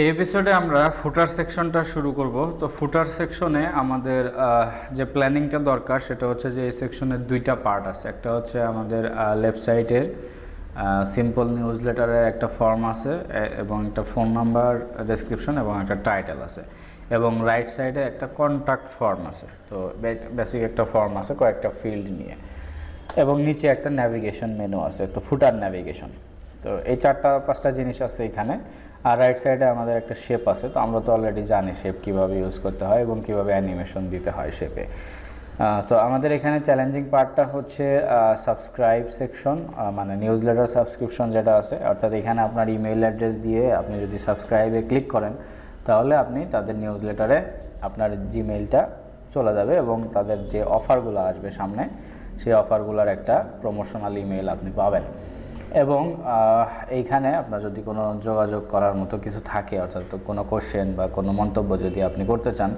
এই এপিসোডে আমরা ফুটার সেকশনটা শুরু করব। তো ফুটার সেকশনে আমাদের যে প্ল্যানিংটা দরকার, সেটা হচ্ছে যে এই সেকশনের দুইটা পার্ট আছে। একটা হচ্ছে আমাদের লেফট সাইডের সিম্পল নিউজ লেটারের একটা ফর্ম আছে এবং একটা ফোন নাম্বার ডেসক্রিপশন এবং একটা টাইটেল আছে। এবং রাইট সাইডে একটা কন্ট্যাক্ট ফর্ম আছে। তো বেসিক একটা ফর্ম আছে, কয়েকটা ফিল্ড নিয়ে। এবং নিচে একটা ন্যাভিগেশন মেনু আছে, তো ফুটার ন্যাভিগেশন তো এই চারটা, পাঁচটা জিনিস আছে এখানে। আর রাইট সাইডে আমাদের একটা শেপ আছে, তো আমরা তো অলরেডি জানি শেপ কীভাবে ইউজ করতে হয় এবং কীভাবে অ্যানিমেশন দিতে হয় শেপে তো আমাদের এখানে চ্যালেঞ্জিং পার্টটা হচ্ছে সাবস্ক্রাইব সেকশন মানে নিউজ লেটার সাবস্ক্রিপশন যেটা আছে, অর্থাৎ এখানে আপনার ইমেইল অ্যাড্রেস দিয়ে আপনি যদি সাবস্ক্রাইবে ক্লিক করেন, তাহলে আপনি তাদের নিউজ লেটারে আপনার জিমেইলটা চলে যাবে এবং তাদের যে অফারগুলো আসবে সামনে, সেই অফারগুলোর একটা প্রমোশনাল ইমেল আপনি পাবেন। এবং এইখানে আপনার যদি কোনো যোগাযোগ করার মতো কিছু থাকে, অর্থাৎ কোনো কোশ্চেন বা কোনো মন্তব্য যদি আপনি করতে চান,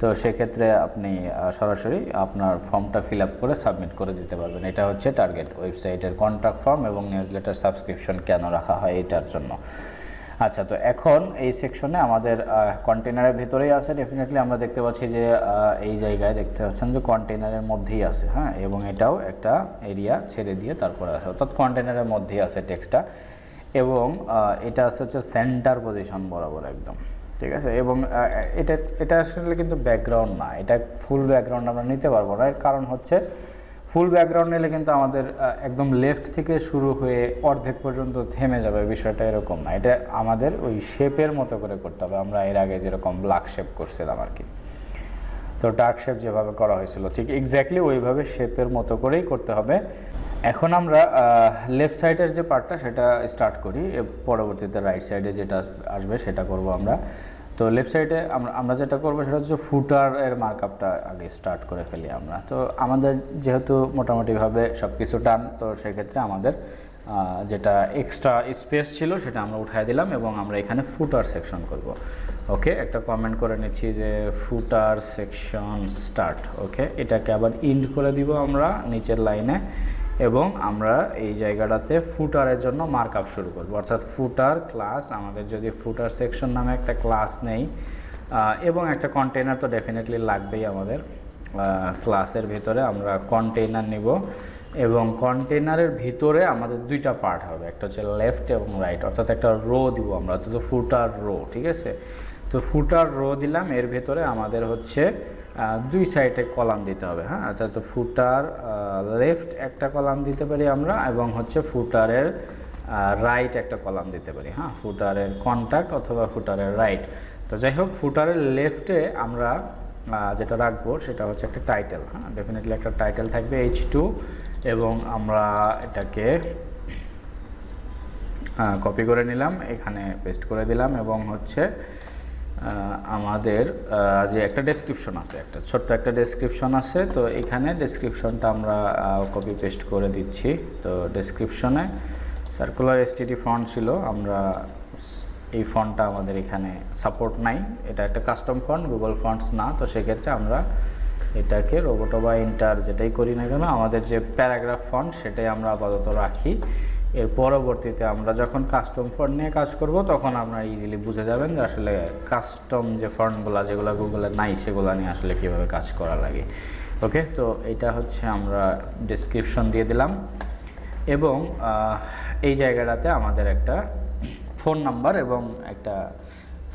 তো সেক্ষেত্রে আপনি সরাসরি আপনার ফর্মটা ফিল করে সাবমিট করে দিতে পারবেন। এটা হচ্ছে টার্গেট ওয়েবসাইটের কন্ট্রাক্ট ফর্ম এবং নিউজ লেটার সাবস্ক্রিপশন কেন রাখা হয় এটার জন্য। আচ্ছা তো এখন এই সেকশনে আমাদের কন্টেনারের ভেতরেই আছে। ডেফিনেটলি আমরা দেখতে পাচ্ছি যে এই জায়গায় দেখতে পাচ্ছেন যে কন্টেনারের মধ্যেই আছে হ্যাঁ? এবং এটাও একটা এরিয়া ছেড়ে দিয়ে তারপরে আছে। অর্থাৎ কন্টেনারের মধ্যেই আছে টেক্সটটা এবং এটা আছে হচ্ছে সেন্টার পজিশন বরাবর একদম। ঠিক আছে? এবং এটা এটা আসলে কিন্তু ব্যাকগ্রাউন্ড না। এটা ফুল ব্যাকগ্রাউন্ড আমরা নিতে পারব না। এর কারণ হচ্ছে ফুল ব্যাকগ্রাউন্ড নিলে কিন্তু আমাদের একদম লেফট থেকে শুরু হয়ে অর্ধেক পর্যন্ত থেমে যাবে বিষয়টা এরকম না। এটা আমাদের ওই শেপের মতো করে করতে হবে। আমরা এর আগে যেরকম ব্ল্যাক শেপ করছিলাম আর কি। তো ডার্ক শেপ যেভাবে করা হয়েছিল, ঠিক এক্স্যাক্টলি ওইভাবে শেপের মতো করেই করতে হবে। এখন আমরা লেফট সাইডের যে পার্টটা সেটা স্টার্ট করি। পরবর্তীতে রাইট সাইডে যেটা আসবে সেটা করব আমরা। তো লেফট সাইডে আমরা আমরা যেটা করব সেটা হচ্ছে ফুটার এর মার্কআপটা আগে স্টার্ট করে ফেলি আমরা। তো আমাদের যেহেতু মোটামুটিভাবে সব কিছু টান তো সেক্ষেত্রে আমাদের যেটা এক্সট্রা স্পেস ছিল সেটা আমরা উঠাই দিলাম এবং আমরা এখানে ফুটার সেকশন করব। ওকে একটা কমেন্ট করে নিচ্ছি যে ফুটার সেকশন স্টার্ট ওকে এটাকে আবার ইন্ড করে দিব আমরা নিচের লাইনে এবং আমরা এই জায়গাটাতে ফুটারের জন্য মার্কআপ শুরু করব। অর্থাৎ ফুটার ক্লাস আমাদের যদি ফুটার সেকশন নামে একটা ক্লাস নেই এবং একটা কন্টেনার তো ডেফিনেটলি লাগবেই আমাদের ক্লাসের ভিতরে আমরা কন্টেনার নিব এবং কন্টেনারের ভিতরে আমাদের দুইটা পার্ট হবে, একটা হচ্ছে লেফট এবং রাইট অর্থাৎ একটা রো দিব আমরা অর্থাৎ ফুটার রো ঠিক আছে? তো ফুটার রো দিলাম, এর ভেতরে আমাদের হচ্ছে দুই সাইডে কলাম দিতে হবে হ্যাঁ? অর্থাৎ ফুটার লেফট একটা কলাম দিতে পারি আমরা এবং হচ্ছে ফুটারের রাইট একটা কলাম দিতে পারি হ্যাঁ? ফুটারের কন্ট্যাক্ট অথবা ফুটারের রাইট তো যাই হোক, ফুটারের লেফটে আমরা যেটা রাখব সেটা হচ্ছে একটা টাইটেল হ্যাঁ? ডেফিনেটলি একটা টাইটেল থাকবে এইচ টু এবং আমরা এটাকে কপি করে নিলাম, এখানে পেস্ট করে দিলাম এবং হচ্ছে আমাদের যে একটা ডেসক্রিপশন আছে, একটা ছোট্ট একটা ডেসক্রিপশন আছে, তো এখানে ডেসক্রিপশনটা আমরা কপি পেস্ট করে দিচ্ছি। তো ডেসক্রিপশনে সার্কুলার এসটিডি ফন্ট ছিল, আমরা এই ফন্টটা আমাদের এখানে সাপোর্ট নাই। এটা একটা কাস্টম ফন্ট গুগল ফন্টস না, তো সেক্ষেত্রে আমরা এটাকে রোবোটো বা ইন্টার যেটাই করি না কেন, আমাদের যে প্যারাগ্রাফ ফন্ট সেটাই আমরা আপাতত রাখি। এর পরবর্তীতে আমরা যখন কাস্টম ফন্ট নিয়ে কাজ করব, তখন আপনারা ইজিলি বুঝে যাবেন যে আসলে কাস্টম যে ফন্টগুলো যেগুলো গুগলে নাই, সেগুলো নিয়ে আসলে কীভাবে কাজ করা লাগে। ওকে তো এটা হচ্ছে আমরা ডিসক্রিপশন দিয়ে দিলাম। এবং এই জায়গাটাতে আমাদের একটা ফোন নাম্বার এবং একটা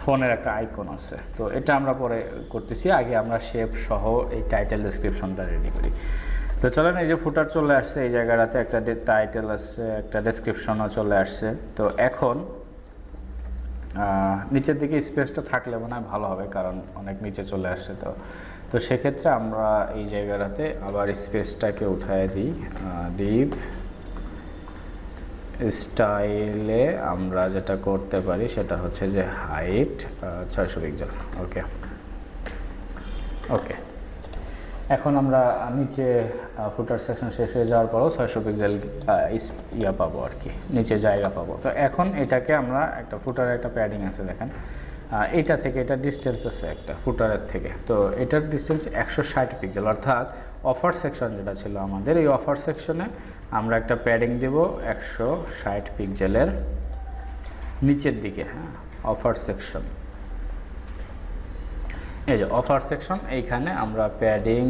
ফোনের একটা আইকন আছে। তো এটা আমরা পরে করতেছি। আগে আমরা শেপ সহ এই টাইটেল ডেসক্রিপশনটা রেডি করি। তো চলেন এই যে ফুটার চলে আসছে, এই জায়গাটাতে একটা টাইটেল আসছে একটা ডেসক্রিপশনও চলে আসছে। তো এখন নিচের দিকে স্পেসটা থাকলে মনে হয় ভালো হবে, কারণ অনেক নিচে চলে আসছে তো। তো সেক্ষেত্রে আমরা এই জায়গাটাতে আবার স্পেসটাকে উঠায় দিই। ডিপ স্টাইলে আমরা যেটা করতে পারি সেটা হচ্ছে যে হাইট ছয়শো পিক্সেল ওকে ওকে এখন আমরা নিচে ফুটার সেকশন শেষ হয়ে যাওয়ার পরও ছয়শো পিক্সেল ইয়া পাবো আর কি, নিচে জায়গা পাবো। তো এখন এটাকে আমরা একটা ফুটারের একটা প্যাডিং আছে দেখেন। এটা থেকে এটা ডিস্টেন্স আছে একটা ফুটারের থেকে। তো এটার ডিস্টেন্স একশো ষাট পিক্সেল অর্থাৎ অফার সেকশন যেটা ছিল আমাদের, এই অফার সেকশনে আমরা একটা প্যাডিং দেব একশো ষাট পিক্সেলের নিচের দিকে হ্যাঁ অফার সেকশন এই যে অফার সেকশন এইখানে আমরা প্যাডিং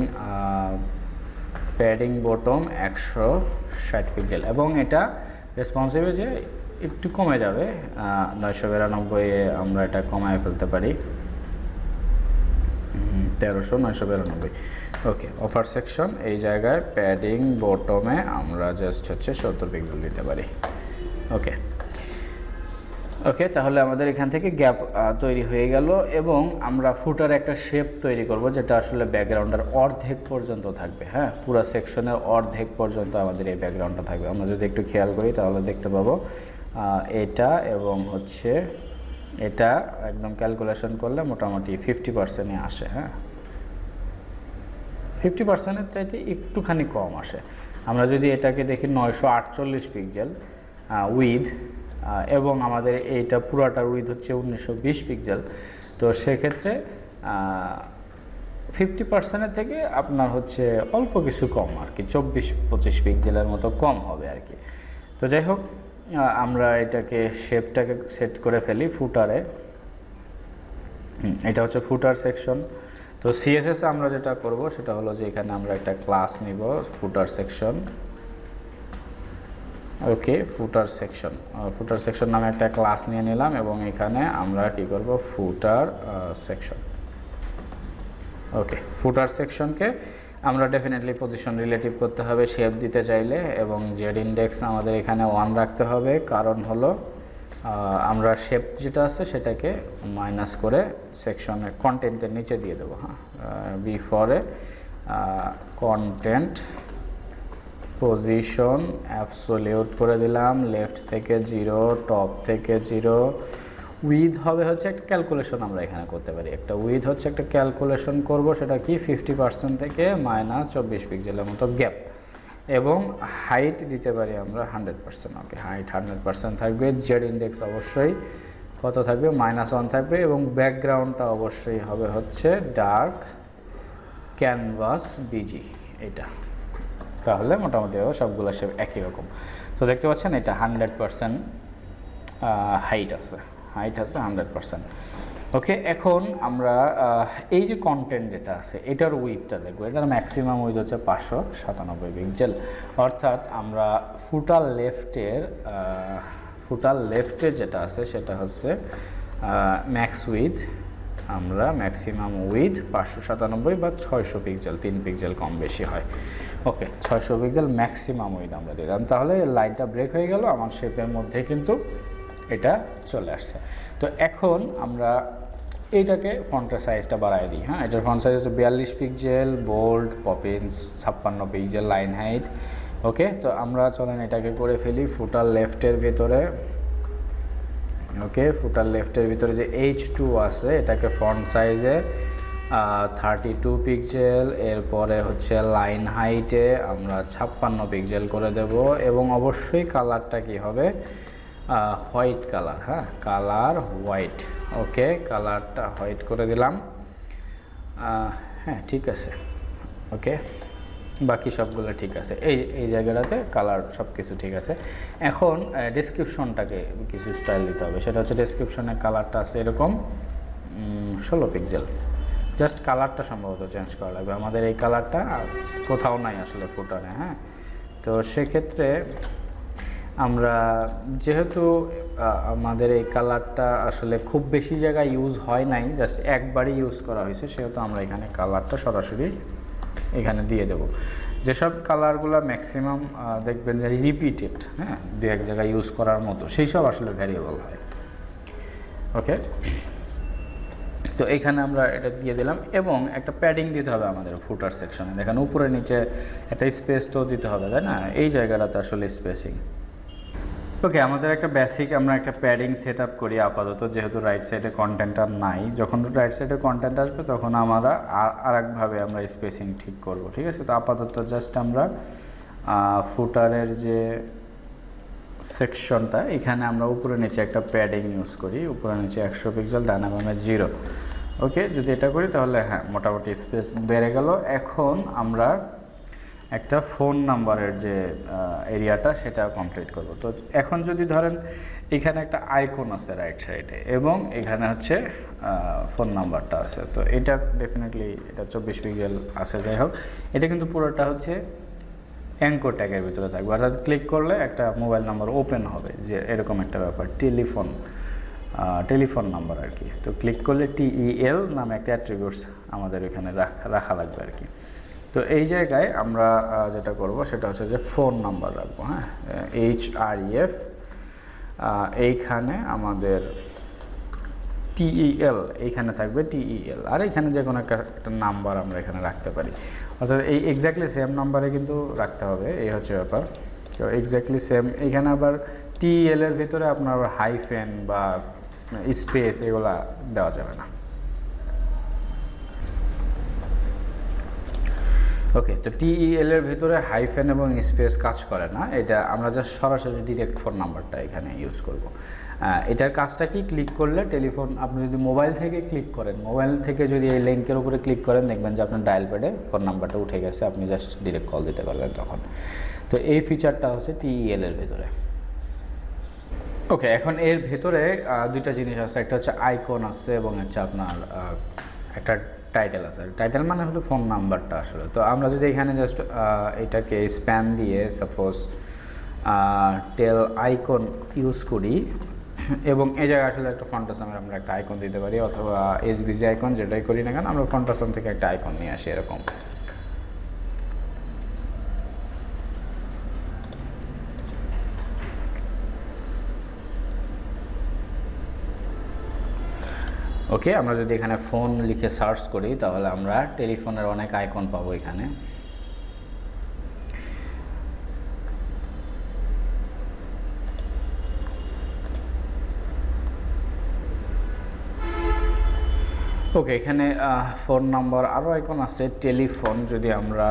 প্যাডিং বটম একশো ষাট পিক্সেল এবং এটা রেসপন্সিবল যে একটু কমে যাবে নয়শো বিরানব্বইয়ে আমরা এটা কমায় ফেলতে পারি। তেরোশো, নয়শো বিরানব্বই। ওকে অফার সেকশন এই জায়গায় প্যাডিং বটমে আমরা জাস্ট হচ্ছে সত্তর পিক্সেল দিতে পারি। ওকে। ওকে তাহলে আমাদের এখান থেকে গ্যাপ তৈরি হয়ে গেল এবং আমরা ফুটার একটা শেপ তৈরি করব যেটা আসলে ব্যাকগ্রাউন্ডের অর্ধেক পর্যন্ত থাকবে হ্যাঁ? পুরো সেকশনের অর্ধেক পর্যন্ত আমাদের এই ব্যাকগ্রাউন্ডটা থাকবে। আমরা যদি একটু খেয়াল করি তাহলে দেখতে পাবো এটা এবং হচ্ছে এটা একদম ক্যালকুলেশন করলে মোটামুটি ফিফটি পার্সেন্টই আসে হ্যাঁ? ফিফটি পার্সেন্টের চাইতে একটুখানি কম আসে। আমরা যদি এটাকে দেখি নয়শো আটচল্লিশ পিক্সেল উইথ এবং আমাদের এইটা পুরাটার উইথ হচ্ছে উনিশশো বিশ পিক্সেল তো সেক্ষেত্রে ফিফটি পার্সেন্টের থেকে আপনার হচ্ছে অল্প কিছু কম আর কি, চব্বিশ পঁচিশ পিক্সেলের মতো কম হবে আর কি। তো যাই হোক আমরা এটাকে শেপটাকে সেট করে ফেলি ফুটারে এটা হচ্ছে ফুটার সেকশন তো সিএসএস আমরা যেটা করব, সেটা হলো যে এখানে আমরা একটা ক্লাস নিব footer section okay footer section footer section নামে একটা ক্লাস নিয়ে নিলাম এবং এখানে আমরা কি করব? ফুটার সেকশন ওকে ফুটার সেকশনকে আমরা ডেফিনেটলি পজিশন রিলেটিভ করতে হবে শেপ দিতে চাইলে এবং জেড ইন্ডেক্স আমাদের এখানে ওয়ান রাখতে হবে। কারণ হলো আমরা শেপ যেটা আছে সেটাকে মাইনাস করে সেকশনের কন্টেন্টের নিচে দিয়ে দেবো হ্যাঁ? বি ফরে কন্টেন্ট পজিশন অ্যাবসোলিউট করে দিলাম লেফট থেকে জিরো টপ থেকে জিরো উইথ হবে হচ্ছে একটা ক্যালকুলেশন আমরা এখানে করতে পারি। একটা উইথ হচ্ছে একটা ক্যালকুলেশন করব, সেটা কি? ফিফটি পার্সেন্ট থেকে মাইনাস চব্বিশ পিক্সেলের মতো গ্যাপ এবং হাইট দিতে পারি আমরা hundred percent okay height hundred percent থাকবে। জেড ইন্ডেক্স অবশ্যই কত থাকবে? মাইনাস ওয়ান থাকবে এবং ব্যাকগ্রাউন্ডটা অবশ্যই হবে হচ্ছে ডার্ক ক্যানভাস বিজি এটা তাহলে মোটামুটি ও সবগুলো সে একই রকম। তো দেখতে পাচ্ছেন এটা হান্ড্রেড পারসেন্ট হাইট আছে। হাইট আছে হান্ড্রেড পারসেন্ট। ওকে, এখন আমরা এই যে কন্টেন্ট যেটা আছে, এটার উইথটা দেখব। এটার ম্যাক্সিমাম উইথ হচ্ছে পাঁচশো সাতানব্বই পিক্সেল অর্থাৎ আমরা ফুটাল লেফটের ফুটাল লেফটে যেটা আছে, সেটা হচ্ছে ম্যাক্স উইথ আমরা ম্যাক্সিমাম উইথ পাঁচশো সাতানব্বই বা ছয়শো পিক্সেল তিন পিক্সেল কম বেশি হয়। ওকে, ছয়শো পিক্সেল ম্যাক্সিমাম উইথ আমরা দিলাম। তাহলে লাইনটা ব্রেক হয়ে গেল, আমার শেপের মধ্যে কিন্তু এটা চলে আসছে। তো এখন আমরা এইটাকে ফন্টের সাইজটা বাড়াই দিই হ্যাঁ? এটার ফন্ট সাইজ হচ্ছে বিয়াল্লিশ পিক্সেল বোল্ড পপিন্স ছাপ্পান্ন পিক্সেল লাইন হাইট ওকে? তো আমরা চলেন এটাকে করে ফেলি ফুটার লেফটের ভেতরে, ওকে? ফুটার লেফটের ভিতরে যে এইচ টু আছে, এটাকে ফ্রন্ট সাইজে থার্টি টু পিক্সেল এরপরে হচ্ছে লাইন হাইটে আমরা ছাপ্পান্ন পিক্সেল করে দেব এবং অবশ্যই কালারটা কি হবে? হোয়াইট কালার হ্যাঁ? কালার হোয়াইট ওকে কালারটা হোয়াইট করে দিলাম। হ্যাঁ ঠিক আছে ওকে বাকি সবগুলো ঠিক আছে। এই এই জায়গাটাতে কালার সব কিছু ঠিক আছে। এখন ডিসক্রিপশনটাকে কিছু স্টাইল দিতে হবে। সেটা হচ্ছে ডিসক্রিপশনের কালারটা আছে এরকম ষোলো পিক্সেল জাস্ট কালারটা সম্ভবত চেঞ্জ করা লাগবে। আমাদের এই কালারটা কোথাও নাই আসলে ফুটারে হ্যাঁ? তো সেক্ষেত্রে আমরা যেহেতু আমাদের এই কালারটা আসলে খুব বেশি জায়গায় ইউজ হয় নাই জাস্ট একবারই ইউজ করা হয়েছে, সেহেতু আমরা এখানে কালারটা সরাসরি এখানে দিয়ে দেব। যেসব কালারগুলো ম্যাক্সিমাম দেখবেন যে রিপিটেড হ্যাঁ? দু এক জায়গায় ইউজ করার মতো সেই সব আসলে ভ্যারিয়েবল হয়। ওকে তো এখানে আমরা এটা দিয়ে দিলাম এবং একটা প্যাডিং দিতে হবে আমাদের ফুটার সেকশনে দেখেন উপরে নিচে একটা স্পেস তো দিতে হবে, তাই না? এই জায়গাটাতে আসলে স্পেসিং ওকে আমাদের একটা বেসিক আমরা একটা প্যাডিং সেট আপ করি আপাতত, যেহেতু রাইট সাইডে কন্টেন্ট আর নাই। যখন রাইট সাইডে কন্টেন্ট আসবে, তখন আমরা আর একভাবে আমরা স্পেসিং ঠিক করব, ঠিক আছে? তো আপাতত জাস্ট আমরা ফুটারের যে সেকশনটা এখানে আমরা উপরে নিচে একটা প্যাডিং ইউজ করি। উপরে নিচে একশো পিক্সেল ডানা বামে জিরো ওকে যদি এটা করি তাহলে হ্যাঁ মোটামুটি স্পেস বেড়ে গেল। এখন আমরা একটা ফোন নাম্বারের যে এরিয়াটা সেটা কমপ্লিট করব। তো এখন যদি ধরেন এখানে একটা আইকন আছে রাইট সাইডে এবং এখানে হচ্ছে ফোন নাম্বারটা আছে। তো এটা ডেফিনেটলি এটা চব্বিশ পিক্সেল আছে, যাই হোক। এটা কিন্তু পুরোটা হচ্ছে অ্যাঙ্কর ট্যাগের ভিতরে থাকবে। অর্থাৎ ক্লিক করলে একটা মোবাইল নাম্বার ওপেন হবে, যে এরকম একটা ব্যাপার। টেলিফোন টেলিফোন নাম্বার আর কি। তো ক্লিক করলে টিইএল নামে একটা অ্যাট্রিবিউটস আমাদের এখানে রাখা রাখা লাগবে আর কি। তো এই জায়গায় আমরা যেটা করব সেটা হচ্ছে যে ফোন নাম্বার রাখব হ্যাঁ? এইচ আর ইএফ এইখানে আমাদের টিইএল, এইখানে থাকবে টিইএল। আর এখানে যে কোনো একটা নাম্বার আমরা এখানে রাখতে পারি। অর্থাৎ এই এক্স্যাক্টলি সেম নাম্বারে কিন্তু রাখতে হবে, এই হচ্ছে ব্যাপার। তো এক্স্যাক্টলি সেম এখানে আবার টিইএল এর ভিতরে আপনার হাইফেন বা স্পেস এগুলা দেওয়া যাবে না। ওকে তো টিইএল এর ভিতরে হাইফেন এবং স্পেস কাজ করে না। এটা আমরা জাস্ট সরাসরি ডিরেক্ট ফোন নাম্বারটা এখানে ইউজ করব। এটার কাজটা কি? ক্লিক করলে টেলিফোন আপনি যদি মোবাইল থেকে ক্লিক করেন মোবাইল থেকে যদি এই লিঙ্কের উপরে ক্লিক করেন, দেখবেন যে আপনার ডায়াল প্যাডে ফোন নাম্বারটা উঠে গেছে। আপনি জাস্ট ডিরেক্ট কল দিতে পারবেন তখন। তো এই ফিচারটা হচ্ছে টিইএল এর ভিতরে। ওকে এখন এর ভেতরে দুইটা জিনিস আছে। একটা হচ্ছে আইকন আছে এবং হচ্ছে আপনার একটা টাইটেল আছে। টাইটেল মানে হলো ফোন নাম্বারটা আসলে। তো আমরা যদি এখানে জাস্ট এটাকে স্প্যান দিয়ে সাপোজ টেল আইকন ইউজ করি, এবং এই জায়গায় আসলে একটা ফন্টাসামের আমরা একটা আইকন দিতে পারি, অথবা এসবিজি আইকন যেটাই করি না কেন, আমরা ফন্টাসাম থেকে একটা আইকন নিয়ে আসি, এরকম। ওকে আমরা যদি এখানে ফোন লিখে সার্চ করি, তাহলে আমরা টেলিফোনের অনেক আইকন পাবো এখানে। ওকে এখানে ফোন নাম্বার আরও আইকন আছে টেলিফোন যদি আমরা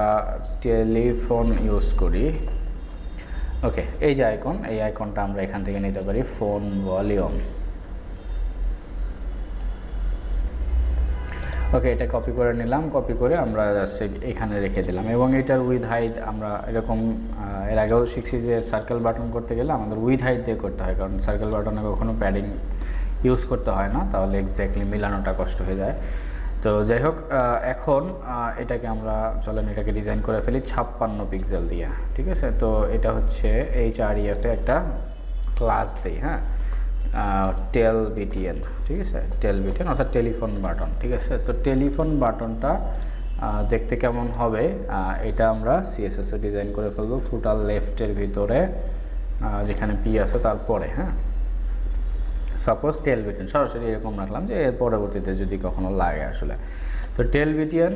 টেলিফোন ইউজ করি। ওকে এই যে আইকন এই আইকনটা আমরা এখান থেকে নিতে পারি ফোন ভলিউম ওকে এটা কপি করে নিলাম কপি করে আমরা এখানে রেখে দিলাম। এবং এটার উইথ হাইট আমরা এরকম এর আগেও শিখছি যে সার্কেল বাটন করতে গেলে আমাদের উইথ হাইট দিয়ে করতে হয়। কারণ সার্কেল বাটনে কখনো প্যাডিং ইউজ করতে হয় না, তাহলে এক্স্যাক্টলি মিলানোটা কষ্ট হয়ে যায়। তো যাই হোক এখন এটাকে আমরা, চলেন এটাকে ডিজাইন করে ফেলি ছাপ্পান্ন পিক্সেল দিয়ে, ঠিক আছে? তো এটা হচ্ছে এইচ আর ইএফে একটা ক্লাস দিই হ্যাঁ? টেল বিটিএন ঠিক আছে? টেল বিটিএন অর্থাৎ টেলিফোন বাটন, ঠিক আছে? তো টেলিফোন বাটনটা দেখতে কেমন হবে? এটা আমরা সিএসএস ডিজাইন করে ফেলব ফুটার লেফটের ভিতরে যেখানে পি আছে তারপরে হ্যাঁ? সাপোজ টেল বিটিএন সরাসরি এরকম রাখলাম যে এর পরবর্তীতে যদি কখনো লাগে আসলে। তো টেল বিটিএন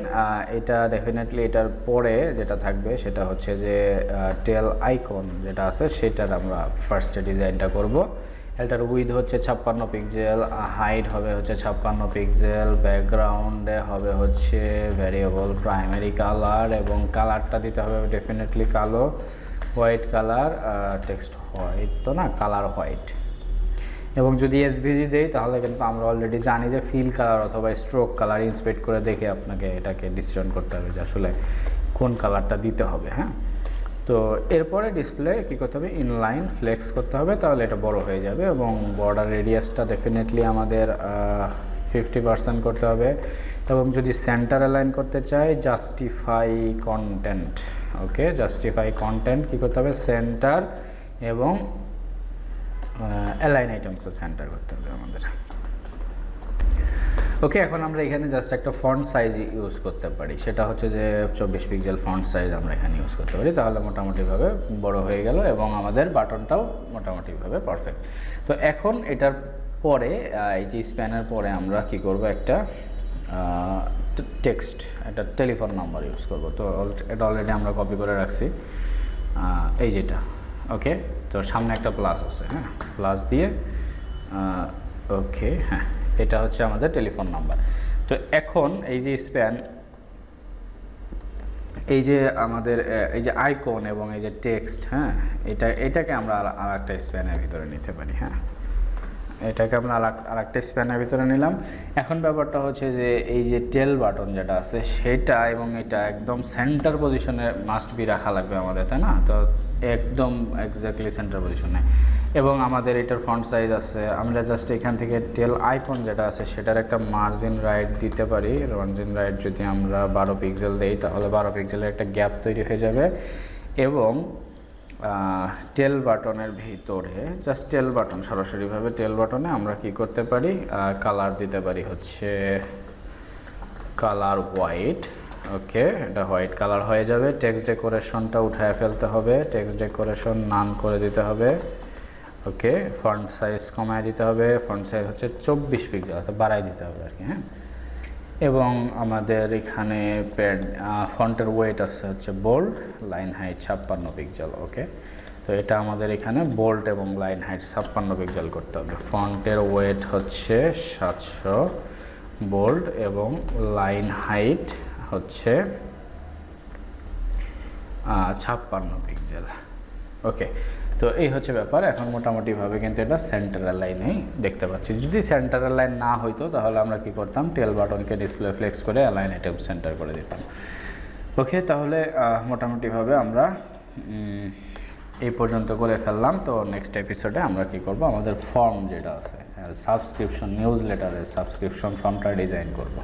এটা ডেফিনেটলি এটার পরে যেটা থাকবে সেটা হচ্ছে যে টেল আইকন যেটা আছে সেটার আমরা ফার্স্টে ডিজাইনটা করব। এটার উইথ হচ্ছে ছাপ্পান্ন পিক্সেল হাইট হবে হচ্ছে ছাপ্পান্ন পিক্সেল ব্যাকগ্রাউন্ডে হবে হচ্ছে ভ্যারিয়েবল প্রাইমারি কালার এবং কালারটা দিতে হবে ডেফিনেটলি কালো হোয়াইট কালার টেক্সট হোয়াইট তো না কালার হোয়াইট এবং যদি এসভিজি দেই, তাহলে কিন্তু আমরা অলরেডি জানি যে ফিল কালার অথবা স্ট্রোক কালার ইন্সপেক্ট করে দেখে আপনাকে এটাকে ডিসিশন করতে হবে যে আসলে কোন কালারটা দিতে হবে হ্যাঁ? তো এরপরে ডিসপ্লে কী করতে হবে? ইনলাইন ফ্লেক্স করতে হবে, তাহলে এটা বড় হয়ে যাবে এবং বর্ডার রেডিয়াসটা ডেফিনেটলি আমাদের ফিফটি পার্সেন্ট করতে হবে। এবং যদি সেন্টার অ্যালাইন করতে চাই justify content okay justify content কী করতে হবে? সেন্টার এবং অ্যালাইন আইটেমসও সেন্টার করতে হবে আমাদের। ওকে এখন আমরা এখানে জাস্ট একটা ফন্ট সাইজ ইউজ করতে পারি। সেটা হচ্ছে যে চব্বিশ পিক্সেল ফন্ট সাইজ আমরা এখানে ইউজ করতে পারি। তাহলে মোটামুটিভাবে বড় হয়ে গেল এবং আমাদের বাটনটাও মোটামুটিভাবে পারফেক্ট তো এখন এটার পরে এই যে স্প্যানের পরে আমরা কি করব একটা টেক্সট একটা টেলিফোন নাম্বার ইউজ করব। তো এটা অলরেডি আমরা কপি করে রাখছি। এই যেটা ওকে তো সামনে একটা প্লাস আছে হ্যাঁ? প্লাস দিয়ে ওকে হ্যাঁ। এটা হচ্ছে আমাদের টেলিফোন নাম্বার। তো এখন এই যে স্প্যান, এই যে আমাদের এই যে আইকন এবং এই যে টেক্সট হ্যাঁ এটা, এটাকে আমরা আর একটা স্প্যানের ভিতরে নিতে পারি হ্যাঁ। এটাকে আমরা আর একটা স্প্যানের ভিতরে নিলাম। এখন ব্যাপারটা হচ্ছে যে এই যে টেল বাটন যেটা আছে, সেটা এবং এটা একদম সেন্টার পজিশনে মাস্ট বি রাখা লাগবে আমাদের, তাই না? তো একদম এক্স্যাক্টলি সেন্টার পজিশনে এবং আমাদের এটার ফ্রন্ট সাইজ আছে, আমরা জাস্ট এখান থেকে টেল আইকন যেটা আছে, সেটার একটা মার্জিন রাইট দিতে পারি। মার্জিন রাইট যদি আমরা বারো পিক্সেল দেই, তাহলে বারো পিক্সেলের একটা গ্যাপ তৈরি হয়ে যাবে। এবং টেল বাটনের ভিতরে জাস্ট টেল বাটন সরাসরিভাবে টেল বাটনে আমরা কি করতে পারি? কালার দিতে পারি হচ্ছে কালার হোয়াইট ওকে এটা হোয়াইট কালার হয়ে যাবে। টেক্সট ডেকোরেশনটা উঠায় ফেলতে হবে টেক্সট ডেকোরেশন নান করে দিতে হবে ওকে ফন্ট সাইজ কমায় দিতে হবে ফন্ট সাইজ হচ্ছে চব্বিশ পিক্সেল বাড়াই দিতে হবে আর কি হ্যাঁ? এবং আমাদের এখানে প্যাড ফন্টের ওয়েট আছে হচ্ছে বোল্ড লাইন হাইট ছাপ্পান্ন পিক্সেল ওকে তো এটা আমাদের এখানে বোল্ট এবং লাইন হাইট ছাপ্পান্ন পিক্সেল করতে হবে। ফন্টের ওয়েট হচ্ছে সাতশো বোল্ড এবং লাইন হাইট হচ্ছে ছাপ্পান্ন পিক্সেল ওকে তো এই হচ্ছে ব্যাপার। এখন মোটামুটিভাবে কিন্তু এটা সেন্টারের লাইনেই দেখতে পাচ্ছি। যদি সেন্টারের লাইন না হইতো, তাহলে আমরা কি করতাম? টেল বাটনকে ডিসপ্লে ফ্লেক্স করে অ্যালাইন আইটেম সেন্টার করে দিতাম। ওকে, তাহলে মোটামুটিভাবে আমরা এই পর্যন্ত করে ফেললাম। তো নেক্সট এপিসোডে আমরা কি করব? আমাদের ফর্ম যেটা আছে সাবস্ক্রিপশন নিউজ লেটারের সাবস্ক্রিপশন ফর্মটা ডিজাইন করব।